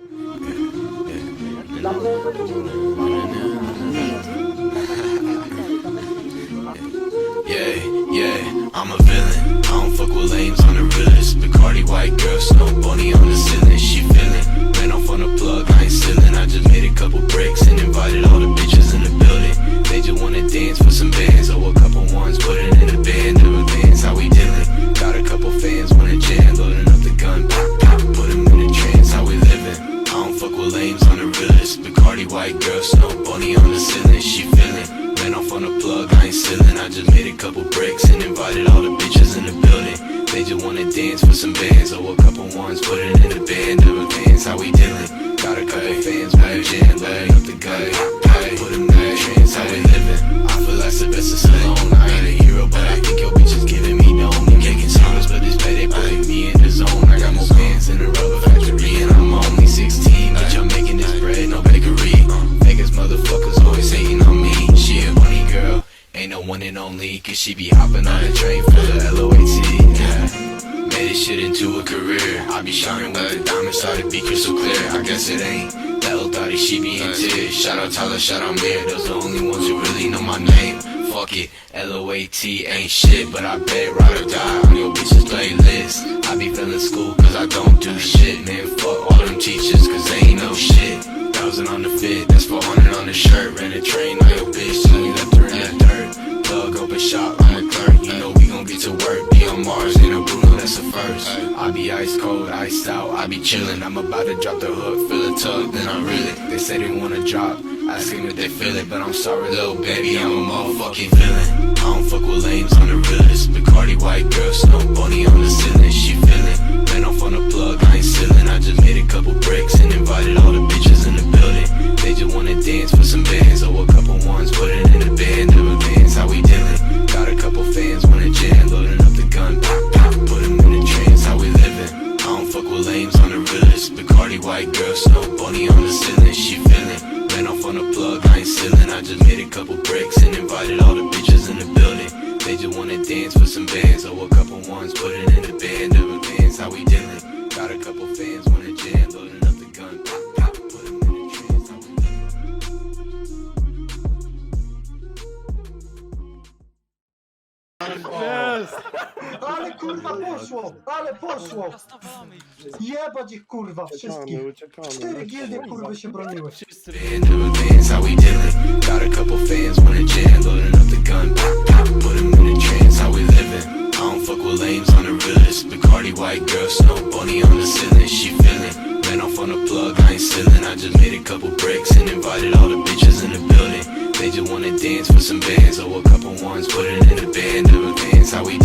Yeah, yeah, I'm a villain. I don't fuck with lames on the realest. Bacardi white girl, snow just made a couple bricks and invited all the bitches in the building. They just wanna dance for some bands. Oh, a couple ones, put it in the band Cause she be hopping on the train for the LOAT. Yeah. Made this shit into a career. I be shining with the diamonds, started be crystal clear. I guess it ain't. That old thotty, she be in tears. Shout out Tyler, shout out Mir. Those the only ones who really know my name. Fuck it, L-O-A-T ain't shit, but I bet ride or die on your bitch's playlist. I be feeling school cause I don't do shit, man. Fuck all them teachers cause they ain't no shit. Thousand on the fit, that's 400 on the shirt. Ran a train I'm a clerk. You know we gon' get to work. Be on Mars in a Bruno, that's the first. I be ice cold, iced out, I be chillin'. I'm about to drop the hook, feel a tug, then I reel it. They say they wanna drop. Ask them if they feel it, but I'm sorry, little baby, I'm a motherfucking villain. I don't fuck with lames on the realest. Bacardi white girl, snow bunny fuck on the realest. Bacardi white girl, snow bunny on the ceiling, she feeling. Ran off on the plug, I ain't stealing. I just made a couple bricks and invited all the bitches in the building. They just wanna dance for some bands, oh, a couple ones, put it in the band of advance. How we dealing? Got a couple fans, kurwa poszło! Ale poszło! Jebać ich kurwa wszystkich! Cztery gildie kurwy się broniły. Band of advance, how we dealing? Got a couple fans, wanna jam, loading up the gun, pop, pop, put 'em in the trance, how we living? I don't fuck with lames on the realest. Bacardi white girl, snow bunny on the ceiling, she feeling. Ran off on the plug, I ain't stealing. I just made a couple bricks and invited all the bitches in the building. They just wanna dance for some bands, oh, a couple ones, put it in the band of advance, how we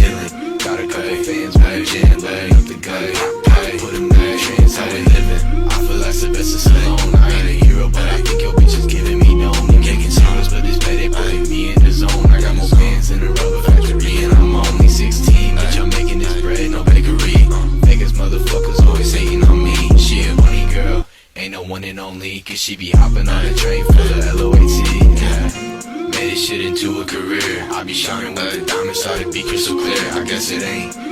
pop, pop, put 'em in the trance, how we? I feel like Sylvester Stallone, I ain't a hero, but I think your bitch is giving me. You making songs, but this pay they putting me in the zone. I got more fans in the rubber factory, and I'm only 16. But y'all making this bread, no bakery. Vegas motherfuckers always hating on me. She a bunny girl, ain't no one and only. Cause she be hopping on the train for the LOAT. Made this shit into a career. I be shining with the diamonds, started be crystal clear. I guess it ain't.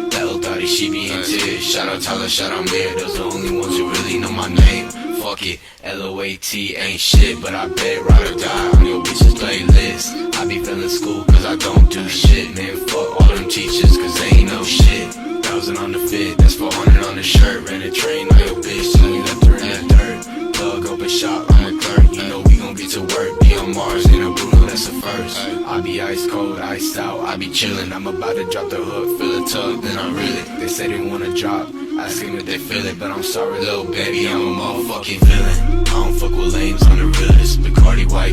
Thotty, she be in tears. Shout out Tyler, shout out Mir. Those the only ones who really know my name. Fuck it, L-O-A-T ain't shit, but I bet ride or die on your bitch's playlist. I be feeling school cause I don't do shit, man. Fuck all them teachers cause they ain't no shit. Thousand on the fit, that's 400 on the shirt. Ran a train on your bitch till you left her in the dirt. Plug open shop, I'm a clerk. You know we gon' get to work. Be on Mars in a Bruno, that's the first. Ice cold, iced out, I be chillin'. I'm about to drop the hook, feel a tug, then I reel it. They say they wanna drop. Ask them if they feel it, but I'm sorry, little baby, I'm a motherfucking villain. I don't fuck with lames on the realest. Bacardi white